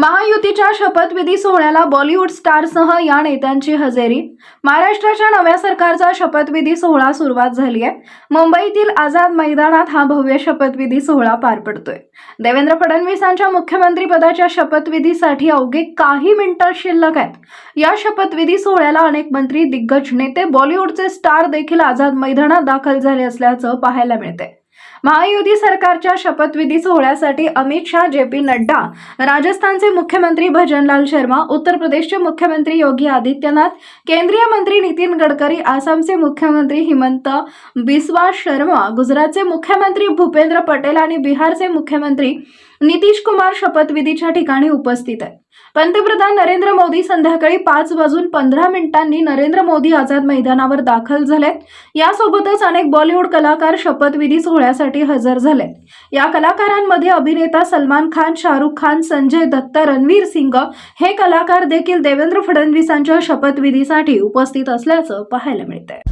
महायुतीच्या शपथविधी सोहळ्याला बॉलिवूड स्टारसह या नेत्यांची हजेरी. महाराष्ट्राच्या नव्या सरकारचा शपथविधी सोहळा सुरुवात झाली आहे मुंबईतील आझाद मैदानात हा भव्य शपथविधी सोहळा पार पडतोय. देवेंद्र फडणवीसांच्या मुख्यमंत्री पदाच्या शपथविधीसाठी अवघे काही मिनिटं शिल्लक आहेत. या शपथविधी सोहळ्याला अनेक मंत्री दिग्गज नेते बॉलिवूडचे स्टार देखील आझाद मैदानात दाखल झाले असल्याचं पाहायला मिळते महायुती सरकारच्या शपथविधी सोहळ्यासाठी अमित शहा जे पी नड्डा राजस्थानचे मुख्यमंत्री भजनलाल शर्मा उत्तर प्रदेशचे मुख्यमंत्री योगी आदित्यनाथ केंद्रीय मंत्री नितीन गडकरी आसामचे मुख्यमंत्री हिमंत बिस्वा शर्मा गुजरातचे मुख्यमंत्री भूपेंद्र पटेल आणि बिहारचे मुख्यमंत्री नितीश कुमार शपथविधीच्या ठिकाणी उपस्थित आहेत. पंतप्रधान नरेंद्र मोदी संध्याकाळी पाच वाजून पंधरा मिनिटांनी नरेंद्र मोदी आझाद मैदानावर दाखल झालेत. यासोबतच अनेक बॉलिवूड कलाकार शपथविधी सोहळ्यासाठी हजर झालेत. या कलाकारांमध्ये अभिनेता सलमान खान शाहरुख खान संजय दत्त रणवीर सिंग हे कलाकार देखील देवेंद्र फडणवीसांच्या शपथविधीसाठी उपस्थित असल्याचं पाहायला मिळतंय.